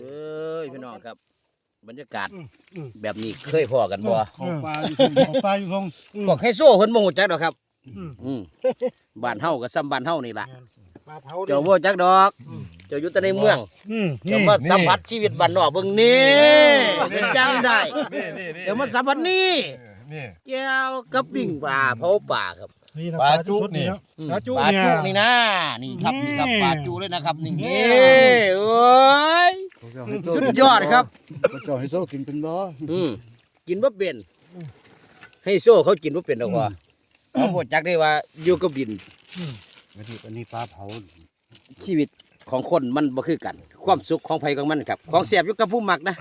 เอ้ยพี่น้องครับ บรรยากาศอืมอืมแบบนี้เคยพอกันบ่เขาปลาอยู่ตรงเขาปลาอยู่ตรงอืมพวกไฮโซ่เพิ่นบ่ฮู้จักดอกครับอืมอืมบ้านเฮาก็ซ้ำบ้านเฮานี่ล่ะปลาเผาเจ้าบ่จักดอก เจ้าอยู่แต่ในเมืองอืมเจ้ามาสัมผัสชีวิตบ้านนอกเบิ่งนี่เป็นจังได้นี่นี่นี่เจ้ามาสัมผัสนี่นี่แก้วกับปิ้งปลาเผาป่าครับนี่นะปลาจุนี่เนาะอืมปลาจุปลาเนี่ยจุนี่นะนี่ครับนี่ครับนี่ปลาจุเลยนะครับนี่นี่นี่โอ้ย สุดยอดครับเขาเจ้าให้โซ่กินเป็นบ่อืมกินบ่เป็น ให้โซ่เขากินบ่เป็นดอกว่าเขาบ่จักได้ว่าอยู่กับดิน อันนี้อันนี้ปลาเผาชีวิตของคนมันบ่คือกัน ความสุขของไผของมันครับ ของเสียบอยู่กับผู้มักนะ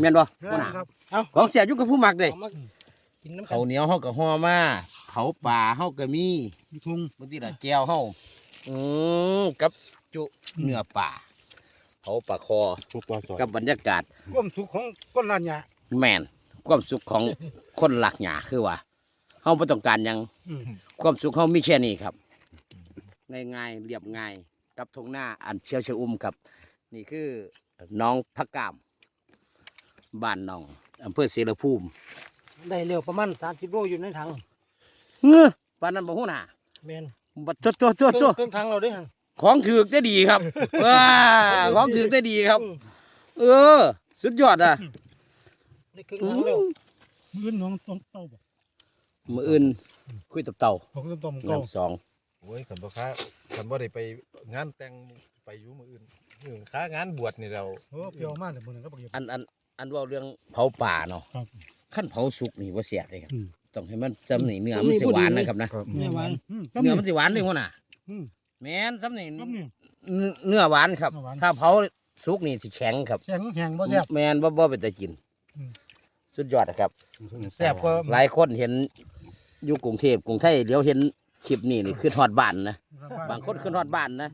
แม่นบ่หัวหน้าครับของเสียบอยู่กับผู้มักเด้เอามากินน้ำกัข้าวเหนียวเฮาก็ห่อมาเผาป่าเฮาก็มีอยู่ทุ่งบางทีล่ะแก้วเฮาอืมกับจุเนื้อป่า เผาป่าคอพวกปลาสอยกับบรรยากาศความสุขของคนลานยาแม่นความสุขของคนหลักหยาคือว่าเฮาบ่ต้องการหยังอืมความสุขเขามีแค่นี้ครับง่ายๆเรียบง่ายกับทงหน้าอันเชียวชะอุ่มครับ นี่คือน้องพักกามบ้านน้องอำเภอเสรภูมิได้เร็วประมาณ30โลอยู่ในถังเฮ้อบ้านนั้นบ่ฮู้น่ะแม่นบัดโตัวตัวตัวเครื่องถังเราได้หั่น ของถือกได้ดีครับว้าของถือกได้ดีครับ เออ สุดยอดอะได้เครื่องถังแล้วมื้อน้องต้องเต้าบ่มืออื่น คุยตับเต่าเขาก็ต้มเก่าน้ำสองโอ้ยขันบ่ค้าขันบ่ได้ไปงานแต่งไปอยู่มื้ออื่นมื้อค้างานบวชนี่เราโอ้เปรี้ยวมากเลยมื้อนั้นก็บ่เกี่ยวอันอันอันเว่าเรื่องเผาป่าเนาะครับขั้นเผาสุกนี่ว่าเสียดเลยครับอืมต้องให้มันจำนี่เนื้อมันสิหวานนะครับนะเนื้อหวานอืมเนื้อมันสิหวานเลยหัวหน่ะอืม แม่นซ้ำนี่ครับนี่ เนื้อหวานครับ เนื้อหวาน ถ้าเผาสุกนี่สิแข็งครับแข็งแข็งบ่แซ่บ แม่นบ่บ่เป็นตะกิน อืม สุดยอดนะครับ แซ่บก็หลายคนเห็นอยู่กรุงเทพกรุงไทยเดี๋ยวเห็นคลิปนี้นี่คือฮอดบ้านนะบางคนคือฮอดบ้านนะ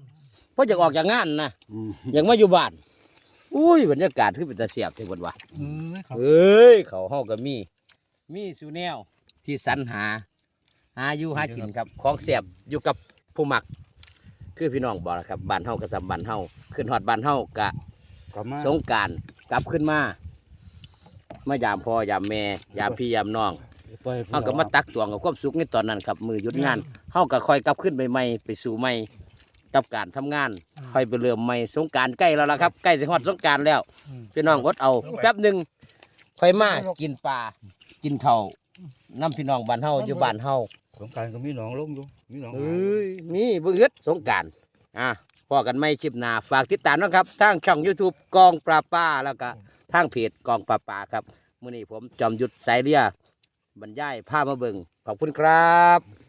เพราะอยากออกจากงานนะอืม อยากมาอยู่บ้านอุ้ยบรรยากาศคือเป็นตาเสียบที่บนว่าอืมครับเอ้ยเขาเฮาก็มี มีสูแนวที่สรรหา หาอยู่หากินครับ ของเสียบอยู่กับผู้มัก คือพี่น้องบอกแล้วครับบ้านเฮากับสำบ้านเฮาขึ้นฮอดบ้านเฮากะกลับมาสงกรารกลับขึ้นมามายามพ่อยามแม่ยามพี่ยามน้องไปเฮาก็มาตักตวงกับความสุขในตอนนั้นครับมือหยุดงานเฮาก็ค่อยกลับขึ้นไปใหม่ไปสู่ใหม่กับการทำงานค่อยไปเริ่มใหม่สงกรารใกล้แล้วล่ะครับใกล้สิฮอดสงกรารแล้ว อืม พี่น้องอดเอาแป๊บหนึ่งค่อยมากินปลากินข้าวน้ำพี่น้องบ้านเฮาอยู่บ้านเฮา สงกรารก็มีหนองลงอยู่มีหนองเอ้ยนี่เบิ่งเฮ็ดสงกรารอะพอกันไม่คลิปหน้าฝากติดตามนะครับทางช่อง YouTube กองปลาป้าแล้วก็ทางเพจกองปลาป้าครับมื้อนี้ผมจอมยุทธสายเรียบรรยายพามาเบิ่งขอบคุณครับ